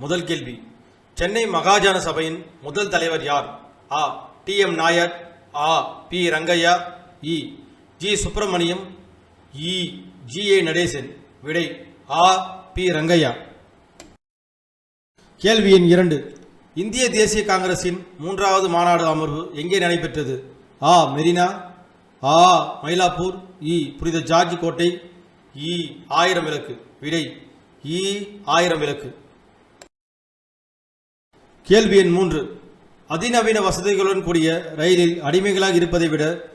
முதல் கேள்வி. சென்னை மகாஜன சபையின் முதல் தலைவர் யார்? ஆ. டி. எம். நாயர் ஆ. பி. ரங்கையா இ. ஜி. சுப்பிரமணியம் இ. ஜி. ஏ. நடேசன். விடை ஆ. பி. ரங்கையா. கேள்வி எண் இரண்டு. இந்திய தேசிய காங்கிரசின் மூன்றாவது மாநாடு அமர்வு எங்கே நடைபெற்றது? ஆ. மெரினா ஆ. மயிலாப்பூர் இ. புனித ஜார்ஜ் கோட்டை இ. ஆயிரம் விளக்கு. விடை இ. ஆயிரம் விளக்கு. கேள்வி எண் மூன்று. அதிநவீன வசதிகளுடன் கூடிய ரயிலில் அடிமைகளாக இருப்பதை விட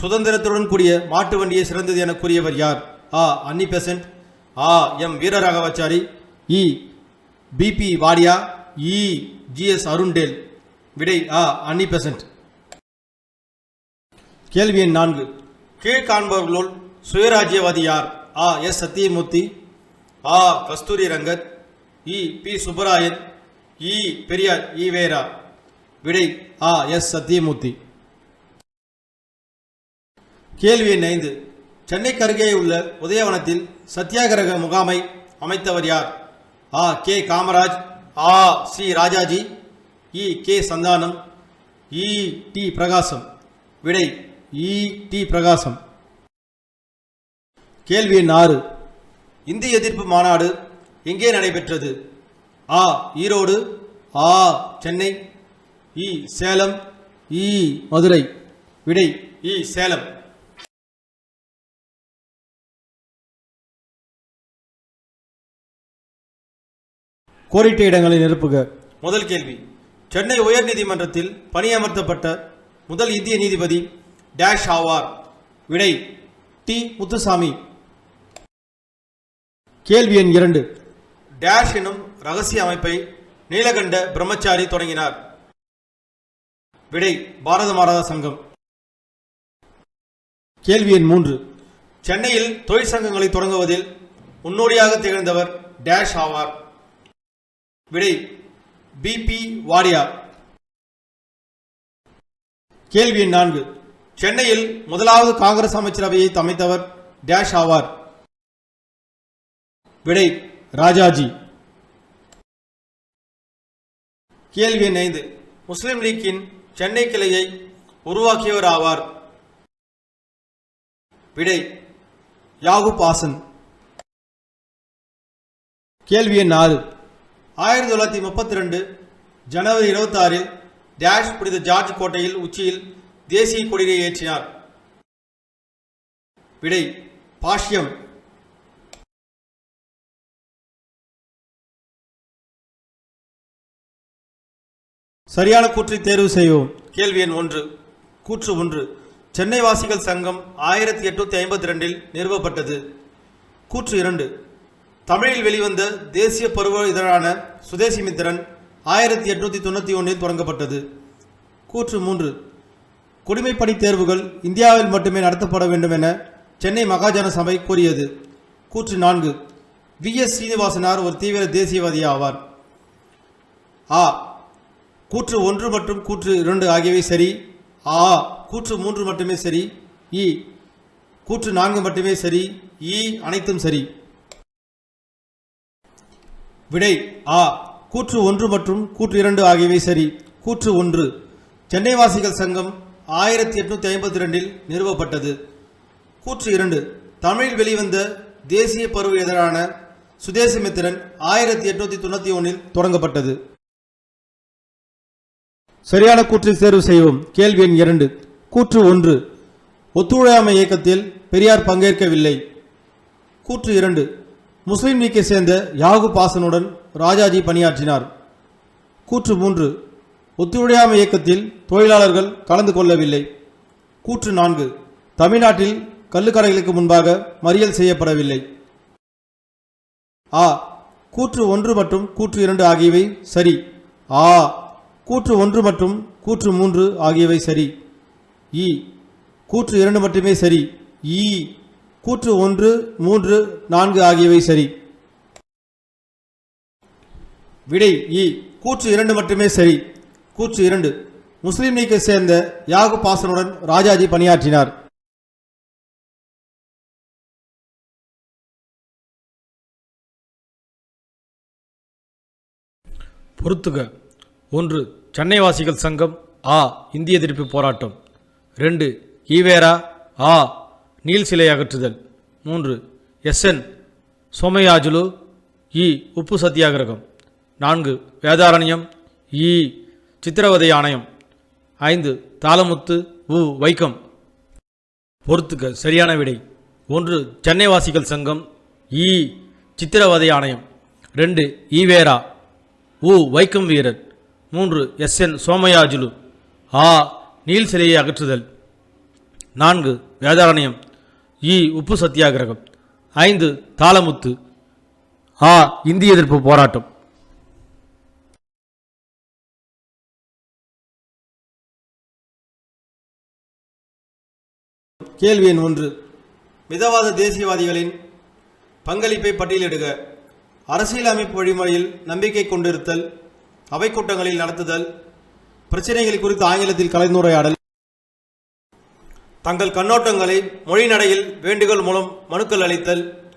சுதந்திரத்துடன் கூடிய மாட்டு வண்டியை சிறந்தது என கூறியவர் யார்? ஆ அன்னி பெசன்ட். ஆ எம் வீரராகவாச்சாரி. இ பிபி வாடியா. இ ஜிஎஸ் அருண்டேல். விடை ஆ அன்னி பெசன்ட். கேள்வி எண் நான்கு. கீழ்காண்பவர்களுள் சுயராஜ்யவாதி யார்? ஆ எஸ் சத்தியமூர்த்தி. ஆ கஸ்தூரி ரங்கத். இ பி சுப்பராயன். இ பெரியார் இ வேரா விடை ஆ எஸ் சத்தியமூர்த்தி. கேள்வி எண் ஐந்து. சென்னைக்கு அருகே உள்ள உதயவனத்தில் சத்தியாகிரக முகாமை அமைத்தவர் யார்? ஆ கே காமராஜ் ஆ சி ராஜாஜி இ கே சந்தானம் இ டி பிரகாசம். விடை இ டி பிரகாசம். கேள்வி எண் ஆறு. இந்தி எதிர்ப்பு மாநாடு எங்கே நடைபெற்றது? ஆ ஈரோடு. ஆ சென்னை. இ சேலம். இ மதுரை. விடை இ சேலம். கோரிட்ட இடங்களை நிரப்புக. முதல் கேள்வி. சென்னை உயர்நீதிமன்றத்தில் பணியமர்த்தப்பட்ட முதல் இந்திய நீதிபதி டேஷ் ஆவார். விடை டி முத்துசாமி. கேள்வி எண் இரண்டு. டேஷ் எனும் ரகசிய அமைப்பை நீலகண்ட பிரம்மச்சாரி தொடங்கினார். விடை பாரத மாதா சங்கம். கேள்வி எண் மூன்று. சென்னையில் தொழிற்சங்கங்களை தொடங்குவதில் முன்னோடியாக திகழ்ந்தவர் டேஷ் ஆவார். விடை பிபி வாடியா கேள்வி எண் நான்கு. சென்னையில் முதலாவது காங்கிரஸ் அமைச்சரவையை அமைத்தவர் டேஷ் ஆவார். விடை ராஜாஜி. கேள்வி எண் ஐந்து. முஸ்லிம் லீக்கின் சென்னை கிளையை உருவாக்கியவர் ஆவார் விடை யாகுப் ஹாசன் கேள்வி எண் ஆறு. ஆயிரத்தி தொள்ளாயிரத்தி முப்பத்தி ரெண்டு ஜனவரி இருபத்தி ஆறில் டேஷ் புனித ஜார்ஜ் கோட்டையில் உச்சியில் தேசிய கொடியை ஏற்றினார். விடை பாஷ்யம். சரியான கூற்றை தேர்வு செய்வோம். கேள்வி எண் ஒன்று. கூற்று ஒன்று. சென்னை வாசிகள் சங்கம் ஆயிரத்தி எட்நூத்தி ஐம்பத்தி ரெண்டில் நிறுவப்பட்டது. கூற்று இரண்டு. தமிழில் வெளிவந்த தேசிய பருவ இதழான சுதேசி மித்திரன் ஆயிரத்தி எட்நூத்தி தொண்ணூற்றி ஒன்றில் தொடங்கப்பட்டது. கூற்று மூன்று. குடிமைப்பணி தேர்வுகள் இந்தியாவில் மட்டுமே நடத்தப்பட வேண்டும் என சென்னை மகாஜன சபை கூறியது. கூற்று நான்கு. வி எஸ் சீனிவாசனார் ஒரு தீவிர தேசியவாதி ஆவார். ஆ. கூற்று ஒன்று மற்றும் கூற்று இரண்டு ஆகியவை சரி. ஆ கூற்று மூன்று மட்டுமே சரி. இ கூற்று நான்கு மட்டுமே சரி. இ அனைத்தும் சரி. விடை ஆ கூற்று ஒன்று மற்றும் கூற்று இரண்டு ஆகியவை சரி. கூற்று ஒன்று சென்னை வாசிகள் சங்கம் ஆயிரத்தி எட்நூத்தி ஐம்பத்தி ரெண்டில் நிறுவப்பட்டது. கூற்று இரண்டு தமிழில் வெளிவந்த தேசிய பருவ இதழான சுதேசமித்திரன் ஆயிரத்தி எட்நூத்தி தொண்ணூத்தி ஒன்றில் தொடங்கப்பட்டது. சரியான கூற்றை தேர்வு செய்வோம். கேள்வி எண் இரண்டு. கூற்று ஒன்று. ஒத்துழையாமை இயக்கத்தில் பெரியார் பங்கேற்கவில்லை. கூற்று இரண்டு. முஸ்லீம் லீக்கை சேர்ந்த யாகு பாசனுடன் ராஜாஜி பணியாற்றினார். கூற்று மூன்று. ஒத்துழையாமை இயக்கத்தில் தொழிலாளர்கள் கலந்து கொள்ளவில்லை. கூற்று நான்கு. தமிழ்நாட்டில் கள்ளுக்கடைகளுக்கு முன்பாக மறியல் செய்யப்படவில்லை. ஆ. கூற்று ஒன்று மற்றும் கூற்று இரண்டு ஆகியவை சரி. ஆ. கூற்று ஒன்று மற்றும் கூற்று மூன்று ஆகியவை சரி. இ. கூற்று இரண்டு மட்டுமே சரி. இ. கூற்று ஒன்று மூன்று நான்கு ஆகியவை சரி. விடை இ. கூற்று இரண்டு மட்டுமே சரி. கூற்று இரண்டு. முஸ்லீம் லீக்கை சேர்ந்த யாகு பாசனுடன் ராஜாஜி பணியாற்றினார். பொறுத்துக. ஒன்று சென்னைவாசிகள் சங்கம். ஆ இந்திய எதிர்ப்பு போராட்டம். ரெண்டு ஈவேரா. ஆ நீல் சிலை அகற்றுதல். மூன்று எஸ்என் சோமயாஜுலு. இ உப்பு சத்தியாகிரகம். நான்கு வேதாரண்யம். இ சித்திரவதை ஆணையம். ஐந்து தாளமுத்து. உ வைக்கம். பொறுத்துக்க சரியான விடை. ஒன்று சென்னை வாசிகள் சங்கம். இ சித்திரவதை ஆணையம். ரெண்டு ஈவேரா. உ வைக்கம் வீரர். மூன்று எஸ் என் சோமயாஜுலு. ஆ நீல் சிலையை அகற்றுதல். நான்கு வேதாரண்யம். இ உப்பு சத்தியாகிரகம். ஐந்து தாளமுத்து. ஆ இந்திய எதிர்ப்பு போராட்டம். கேள்வி எண் ஒன்று. மிதவாத தேசியவாதிகளின் பங்களிப்பை பட்டியலிடுக. அரசியலமைப்பு வழிமுறையில் நம்பிக்கை கொண்டிருத்தல். அவை கூட்டங்களில் நடத்துதல் பிரச்சனைகள் குறித்து ஆங்கிலத்தில் கலந்துரையாடல் தங்கள் கண்ணோட்டங்களை மொழி நடையில் வேண்டுகோள் மூலம் மனுக்கள் அளித்தல்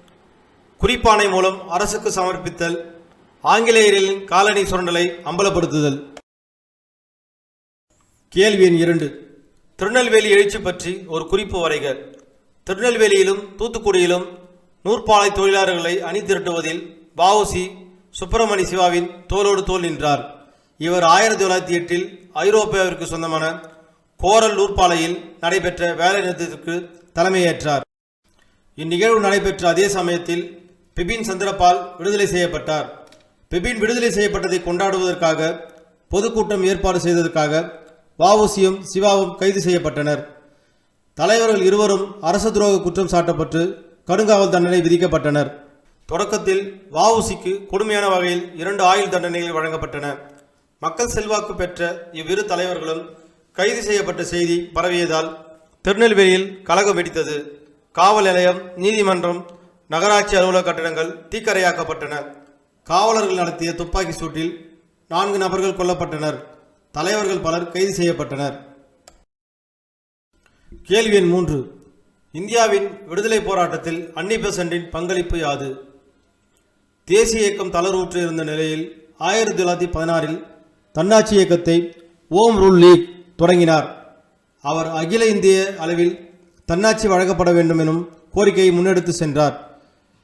குறிப்பானை மூலம் அரசுக்கு சமர்ப்பித்தல் ஆங்கிலேயரின் காலனி சுரண்டலை அம்பலப்படுத்துதல். கேள்வி எண் இரண்டு. திருநெல்வேலி எழுச்சி பற்றி ஒரு குறிப்பு வரைக. திருநெல்வேலியிலும் தூத்துக்குடியிலும் நூற்பாலை தொழிலாளர்களை அணி திரட்டுவதில் வஉசி சுப்பிரமணி சிவாவின் தோளோடு தோல் நின்றார். இவர் ஆயிரத்தி தொள்ளாயிரத்தி எட்டில் ஐரோப்பாவிற்கு சொந்தமான கோரல் நூற்பாலையில் நடைபெற்ற வேலை நிறுத்தத்திற்கு தலைமையேற்றார். இந்நிகழ்வு நடைபெற்ற அதே சமயத்தில் பிபின் சந்திரபால் விடுதலை செய்யப்பட்டார். பிபின் விடுதலை செய்யப்பட்டதை கொண்டாடுவதற்காக பொதுக்கூட்டம் ஏற்பாடு செய்ததற்காக வஉசியும் சிவாவும் கைது செய்யப்பட்டனர். தலைவர்கள் இருவரும் அரச துரோக குற்றம் சாட்டப்பட்டு கடுங்காவல் தண்டனை விதிக்கப்பட்டனர். தொடக்கத்தில் வவுசிக்கு கொடுமையான வகையில் இரண்டு ஆயுள் தண்டனைகள் வழங்கப்பட்டன. மக்கள் செல்வாக்கு பெற்ற இவ்விரு தலைவர்களும் கைது செய்யப்பட்ட செய்தி பரவியதால் திருநெல்வேலியில் கலகம் வெடித்தது. காவல் நிலையம் நீதிமன்றம் நகராட்சி அலுவலக கட்டடங்கள் தீக்கரையாக்கப்பட்டன. காவலர்கள் நடத்திய துப்பாக்கி சூட்டில் நான்கு நபர்கள் கொல்லப்பட்டனர். தலைவர்கள் பலர் கைது செய்யப்பட்டனர். கேள்வி எண் மூன்று. இந்தியாவின் விடுதலை போராட்டத்தில் அன்னி பெசண்டின் பங்களிப்பு யாது? தேசிய இயக்கம் தளர்வுற்று இருந்த நிலையில் ஆயிரத்தி தொள்ளாயிரத்தி பதினாறில் தன்னாட்சி இயக்கத்தை ஓம் ரூல் லீக் தொடங்கினார். அவர் அகில இந்திய அளவில் தன்னாட்சி வழங்கப்பட வேண்டும் எனும் கோரிக்கையை முன்னெடுத்து சென்றார்.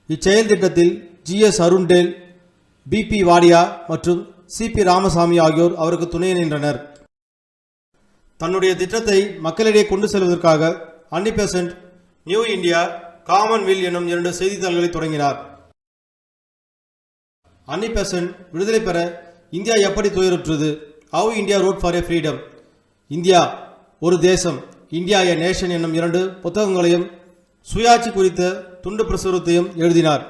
இச்செயல் திட்டத்தில் G S Arundale B P Wadia மற்றும் சிபி ராமசாமி ஆகியோர் அவருக்கு துணை நின்றனர். தன்னுடைய திட்டத்தை மக்களிடையே கொண்டு செல்வதற்காக Annie Besant New India Commonweal எனும் இரண்டு செய்தித்தாள்களை தொடங்கினார். அன்னை பேசன் விடுதலை பெற இந்தியா எப்படி துயருற்றது? How India wrought for a freedom India ஒரு தேசம். இந்தியா எ நேஷன் என்னும் இரண்டு புத்தகங்களையும் சுயாட்சி குறித்த துண்டு பிரசுரத்தையும் எழுதினார்.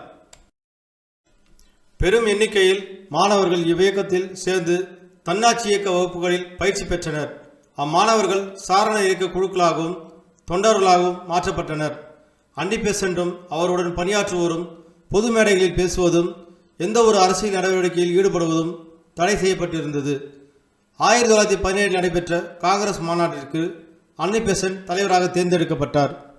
பெரும் எண்ணிக்கையில் மாணவர்கள் இவ்வியக்கத்தில் சேர்ந்து தன்னாட்சி இயக்க வகுப்புகளில் பயிற்சி பெற்றனர். அம்மாணவர்கள் சாரண இயக்க குழுக்களாகவும் தொண்டர்களாகவும் மாற்றப்பட்டனர். அண்டி பெசன்டும் அவருடன் பணியாற்றுவோரும் பொது மேடைகளில் பேசுவதும் எந்த ஒரு அரசியல் நடவடிக்கையில் ஈடுபடுவதும் தடை செய்யப்பட்டிருந்தது. ஆயிரத்தி தொள்ளாயிரத்தி பதினேழில் நடைபெற்ற காங்கிரஸ் மாநாட்டிற்கு அன்னை பெசன்ட் தலைவராக தேர்ந்தெடுக்கப்பட்டார்.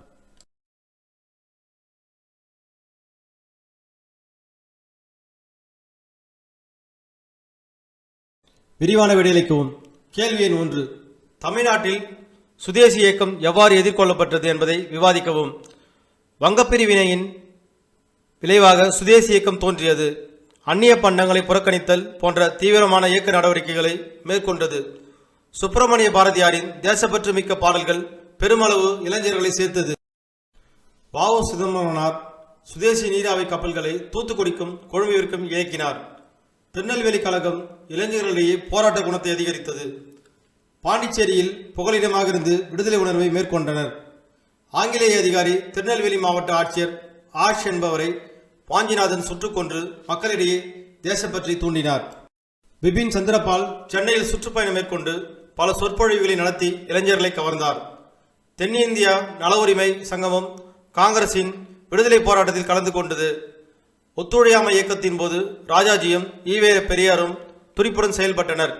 விரிவான விடையளிக்கவும். கேள்வி எண் ஒன்று. தமிழ்நாட்டில் சுதேசி இயக்கம் எவ்வாறு எதிர்கொள்ளப்பட்டது என்பதை விவாதிக்கவும். வங்கப்பிரிவினையின் விளைவாக சுதேசி இயக்கம் தோன்றியது. அந்நிய பண்டங்களை புறக்கணித்தல் போன்ற தீவிரமான இயக்க நடவடிக்கைகளை மேற்கொண்டது. சுப்பிரமணிய பாரதியாரின் தேசப்பற்று மிக்க பாடல்கள் பெருமளவு இளைஞர்களை சேர்த்தது. பாவ சிதம்பரனார் சுதேசி நீராவி கப்பல்களை தூத்துக்குடிக்கும் கொழும்பிற்கும் இயக்கினார். திருநெல்வேலி கழகம் இளைஞர்களிடையே போராட்ட குணத்தை அதிகரித்தது. பாண்டிச்சேரியில் புகலிடமாக இருந்து விடுதலை உணர்வை மேற்கொண்டனர். ஆங்கிலேய அதிகாரி திருநெல்வேலி மாவட்ட ஆட்சியர் ஆஷ் என்பவரை பாஞ்சிநாதன் சுட்டுக் கொன்று மக்களிடையே தேசப்பற்றி தூண்டினார். பிபின் சந்திரபால் சென்னையில் சுற்றுப்பயணம் மேற்கொண்டு பல சொற்பொழிவுகளை நடத்தி இளைஞர்களை கவர்ந்தார். தென்னிந்தியா நல உரிமை சங்கமம் காங்கிரசின் விடுதலை போராட்டத்தில் கலந்து கொண்டது. ஒத்துழையாமை இயக்கத்தின் போது ராஜாஜியும் ஈவேர பெரியாரும் துடிப்புடன் செயல்பட்டனர்.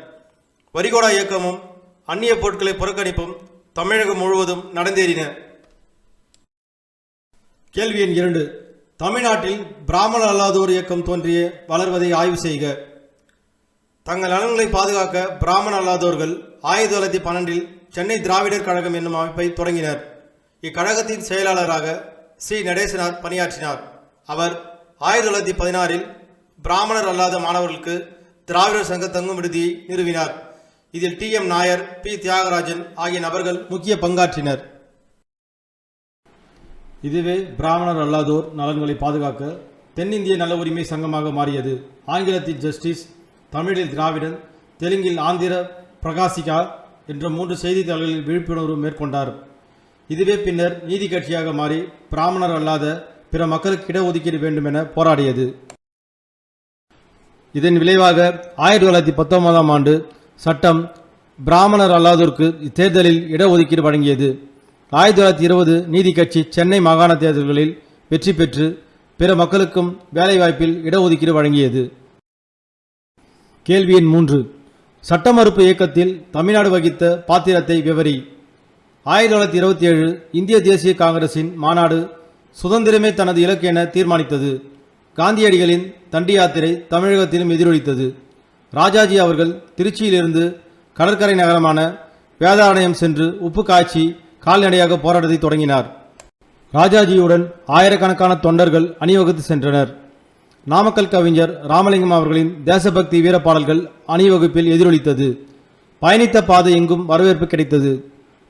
வரிகோடா இயக்கமும் அந்நிய பொருட்களை புறக்கணிப்பும் தமிழகம் முழுவதும் நடந்தேறின. கேள்வி எண் இரண்டு. தமிழ்நாட்டில் பிராமண அல்லாதோர் இயக்கம் தோன்றிய வளர்வதை ஆய்வு செய்க. தங்கள் நலன்களை பாதுகாக்க பிராமண அல்லாதோர்கள் ஆயிரத்தி தொள்ளாயிரத்தி பன்னெண்டில் சென்னை திராவிடர் கழகம் என்னும் அமைப்பை தொடங்கினர். இக்கழகத்தின் செயலாளராக சி. நடேசனார் பணியாற்றினார். அவர் ஆயிரத்தி தொள்ளாயிரத்தி பதினாறில் பிராமணர் அல்லாத மாணவர்களுக்கு திராவிடர் சங்க தங்கும் விடுதியை நிறுவினார். இதில் T. M. Nair P. Thyagarajan ஆகிய நபர்கள் முக்கிய பங்காற்றினர். இதுவே பிராமணர் அல்லாதோர் நலன்களை பாதுகாக்க தென்னிந்திய நல உரிமை சங்கமாக மாறியது. ஆங்கிலத்தில் ஜஸ்டிஸ் தமிழில் திராவிடன் தெலுங்கில் ஆந்திர பிரகாசிகா என்ற மூன்று செய்தித்தாள்களில் விழிப்புணர்வு மேற்கொண்டார். இதுவே பின்னர் நீதி கட்சியாக மாறி பிராமணர் அல்லாத பிற மக்களுக்கு இடஒதுக்கீடு வேண்டும் என போராடியது. இதன் விளைவாக ஆயிரத்தி தொள்ளாயிரத்தி பத்தொன்பதாம் ஆண்டு சட்டம் பிராமணர் அல்லாதோருக்கு தேர்தலில் இடஒதுக்கீடு வழங்கியது. ஆயிரத்தி தொள்ளாயிரத்தி இருபது நீதி கட்சி சென்னை மாகாண தேர்தல்களில் வெற்றி பெற்று பிற மக்களுக்கும் வேலைவாய்ப்பில் இடஒதுக்கீடு வழங்கியது. கேள்வி எண் மூன்று. சட்ட மறுப்பு இயக்கத்தில் தமிழ்நாடு வகித்த பாத்திரத்தை விவரி. ஆயிரத்தி தொள்ளாயிரத்தி இருபத்தி ஏழு இந்திய தேசிய காங்கிரசின் மாநாடு சுதந்திரமே தனது இலக்கு என தீர்மானித்தது. காந்தியடிகளின் தண்டி யாத்திரை தமிழகத்திலும் எதிரொலித்தது. ராஜாஜி அவர்கள் திருச்சியிலிருந்து கடற்கரை நகரமான வேதாரண்யம் சென்று உப்பு காய்ச்சி கால்நடையாக போராட்டத்தை தொடங்கினார். ராஜாஜியுடன் ஆயிரக்கணக்கான தொண்டர்கள் அணிவகுத்து சென்றனர். நாமக்கல் கவிஞர் ராமலிங்கம் அவர்களின் தேசபக்தி வீரப்பாடல்கள் அணிவகுப்பில் எதிரொலித்தது. பயணித்த பாதை எங்கும் வரவேற்பு கிடைத்தது.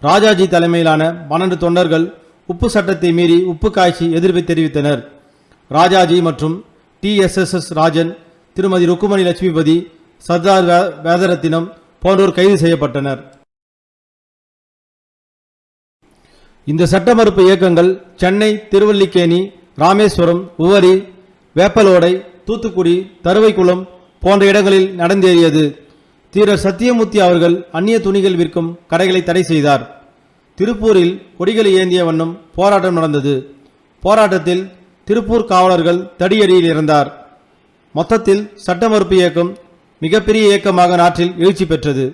ராஜாஜி தலைமையிலான பன்னெண்டு தொண்டர்கள் உப்பு சட்டத்தை மீறி உப்பு காய்ச்சி எதிர்ப்பை தெரிவித்தனர். ராஜாஜி மற்றும் T S S S Rajan திருமதி ருக்குமணி லட்சுமிபதி சர்தார் வேதரத்தினம் போன்றோர் கைது செய்யப்பட்டனர். இந்த சட்ட மறுப்பு இயக்கங்கள் சென்னை திருவல்லிக்கேணி ராமேஸ்வரம் உவரி வேப்பலோடை தூத்துக்குடி தருவைக்குளம் போன்ற இடங்களில் நடந்தேறியது. தீரர் சத்தியமூர்த்தி அவர்கள் அந்நிய துணிகள் விற்கும் கடைகளை தடை செய்தார். திருப்பூரில் கொடிகளை ஏந்திய வண்ணம் போராட்டம் நடந்தது. போராட்டத்தில் திருப்பூர் காவலர்கள் தடியடியில் இறந்தார். மொத்தத்தில் சட்ட மறுப்பு இயக்கம் மிகப்பெரிய இயக்கமாக நாட்டில் எழுச்சி பெற்றது.